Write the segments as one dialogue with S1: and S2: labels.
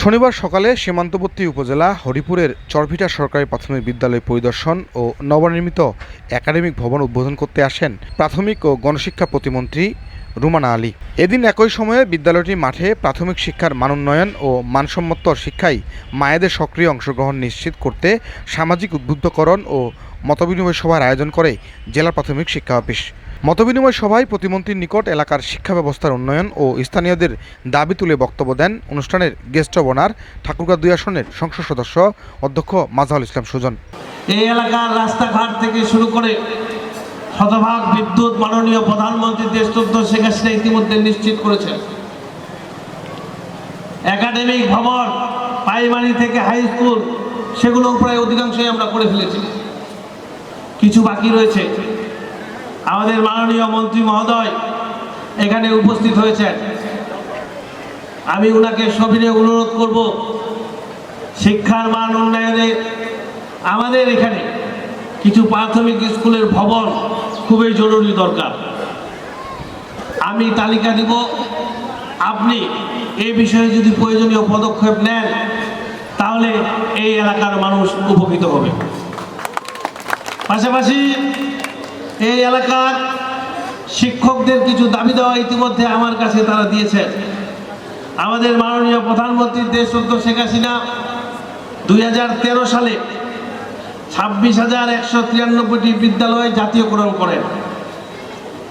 S1: শনিবার সকালে সীমান্তবর্তী উপজেলা হরিপুরের চরভিটা সরকারি প্রাথমিক বিদ্যালয় পরিদর্শন ও নবনির্মিত একাডেমিক ভবন উদ্বোধন করতে আসেন প্রাথমিক ও গণশিক্ষা প্রতিমন্ত্রী রুমানা আলী। এদিন একই সময়ে বিদ্যালয়টি মাঠে প্রাথমিক শিক্ষার মানোন্নয়ন ও মানসম্মত শিক্ষায় মায়েদের সক্রিয় অংশগ্রহণ নিশ্চিত করতে সামাজিক উদ্বুদ্ধকরণ ও মতবিনিময় সভার আয়োজন করে জেলা প্রাথমিক শিক্ষা অফিস। মতবিনিময় সভায় প্রতিমন্ত্রীর নিকট এলাকার শিক্ষা ব্যবস্থার উন্নয়ন ও স্থানীয়দের দাবি তুলে বক্তব্য দেন অনুষ্ঠানের গেস্ট অবনার ঠাকুরগাঁ দুই আসনের সংসদ সদস্য অধ্যক্ষ মাজাহুল ইসলাম সুজন।
S2: এই এলাকার রাস্তাঘাট থেকে শুরু করে শতভাগ বিদ্যুৎ মাননীয় প্রধানমন্ত্রী দেশতত্ত্ব শেখ হাসিনা ইতিমধ্যে নিশ্চিত করেছেন। একাডেমিক ভবন প্রাইমারি থেকে হাই স্কুল সেগুলো প্রায় অধিকাংশই আমরা করে ফেলেছি। কিছু বাকি রয়েছে। আমাদের মাননীয় মন্ত্রী মহোদয় এখানে উপস্থিত হয়েছেন। আমি ওনাকে সবিনয় অনুরোধ করব, শিক্ষার মান উন্নয়নে আমাদের এখানে কিছু প্রাথমিক স্কুলের ভবন খুবই জরুরি দরকার। আমি তালিকা দিব, আপনি এই বিষয়ে যদি প্রয়োজনীয় পদক্ষেপ নেন, তাহলে এই এলাকার মানুষ উপকৃত হবে। পাশাপাশি এই এলাকার শিক্ষকদের কিছু দাবি দেওয়া ইতিমধ্যে আমার কাছে তারা দিয়েছেন আমাদের মাননীয় প্রধানমন্ত্রী দেশ শেখ হাসিনা দুই হাজার তেরো সালে ছাব্বিশ হাজার একশো তিরানব্বইটি বিদ্যালয় জাতীয়করণ করেন।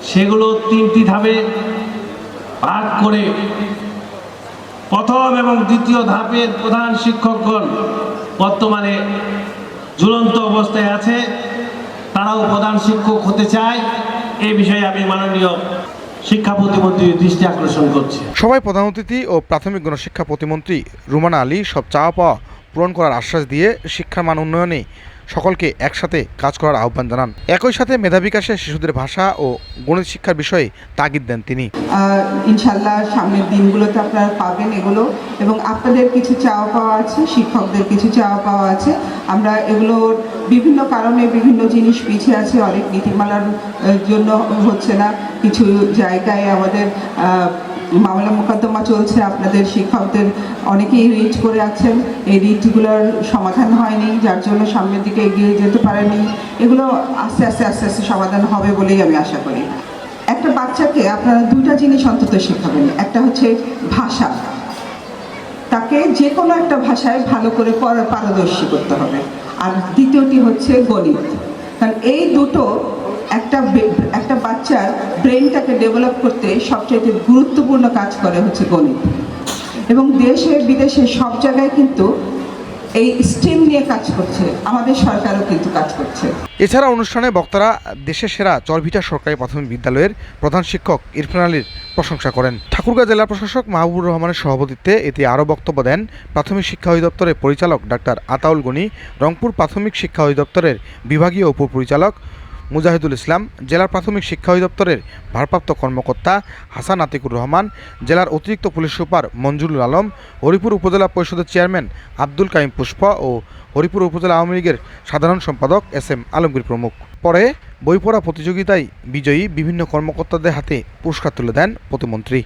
S2: সেগুলো তিনটি ধাপে ভাগ করে প্রথম এবং দ্বিতীয় ধাপের প্রধান শিক্ষকগণ বর্তমানে ঝুলন্ত অবস্থায় আছে। তারাও প্রধান শিক্ষক হতে চায়, এই বিষয়ে আমি মাননীয় শিক্ষা প্রতিমন্ত্রীর দৃষ্টি আকর্ষণ করছি।
S1: সবাই প্রধান অতিথি ও প্রাথমিক গণশিক্ষা প্রতিমন্ত্রী রুমানা আলী সব চাওয়া পাওয়া পূরণ করার আশ্বাস দিয়ে শিক্ষার মান উন্নয়নে সকলকে একসাথে কাজ করার আহ্বান জানান। একই সাথে মেধা বিকাশে শিশুদের ভাষা ও গণিত শিক্ষার বিষয়ে তাগিদ দেন তিনি।
S3: ইনশাল্লাহ সামনের দিনগুলোতে আপনারা পাবেন এগুলো এবং আপনাদের কিছু চাওয়া পাওয়া আছে, শিক্ষকদের কিছু চাওয়া পাওয়া আছে। আমরা এগুলোর বিভিন্ন কারণে বিভিন্ন জিনিস পিছিয়ে আছে, অনেক নীতিমালার জন্য হচ্ছে না। কিছু জায়গায় আমাদের মামলা মোকদ্দমা চলছে, আপনাদের শিক্ষকদের অনেকেই রিট করে আছেন। এই রিটগুলোর সমাধান হয়নি, যার জন্য সামনের দিকে এগিয়ে যেতে পারেনি এগুলো আস্তে আস্তে আস্তে আস্তে সমাধান হবে বলেই আমি আশা করি। একটা বাচ্চাকে আপনারা দুটা জিনিস অন্তত শেখাবেন। একটা হচ্ছে ভাষা। তাকে যে কোনো একটা ভাষায় ভালো করে পারদর্শী করতে হবে। আর দ্বিতীয়টি হচ্ছে গণিত। কারণ এই দুটো একটা একটা বাচ্চার ব্রেনটাকে ডেভেলপ করতে সবচেয়ে গুরুত্বপূর্ণ কাজ করে হচ্ছে গণিত। এবং দেশে, বিদেশে সব জায়গায় কিন্তু এই স্টিম নিয়ে কাজ করছে। আমাদের সরকারও কিন্তু কাজ করছে।
S1: এছাড়া অনুষ্ঠানে বক্তারা দেশের সেরা চরভিটা সরকারি প্রাথমিক বিদ্যালয়ের প্রধান শিক্ষক ইরফান আলীর প্রশংসা করেন। ঠাকুরগাঁ জেলা প্রশাসক মাহবুবুর রহমানের সভাপতিত্বে এতে আরও বক্তব্য দেন প্রাথমিক শিক্ষা অধিদপ্তরের পরিচালক ডাক্তার আতাউল গনি, রংপুর প্রাথমিক শিক্ষা অধিদপ্তরের বিভাগীয় উপপরিচালক মুজাহিদুল ইসলাম, জেলার প্রাথমিক শিক্ষা অধিদপ্তরের ভারপ্রাপ্ত কর্মকর্তা হাসান আতিকুর রহমান, জেলার অতিরিক্ত পুলিশ সুপার মঞ্জুরুল আলম, হরিপুর উপজেলা পরিষদের চেয়ারম্যান আব্দুল কাইম পুষ্প ও হরিপুর উপজেলা আওয়ামী লীগের সাধারণ সম্পাদক এস এম আলমগীর প্রমুখ। পরে বই পড়া প্রতিযোগিতায় বিজয়ী বিভিন্ন কর্মকর্তাদের হাতে পুরস্কার তুলে দেন প্রতিমন্ত্রী।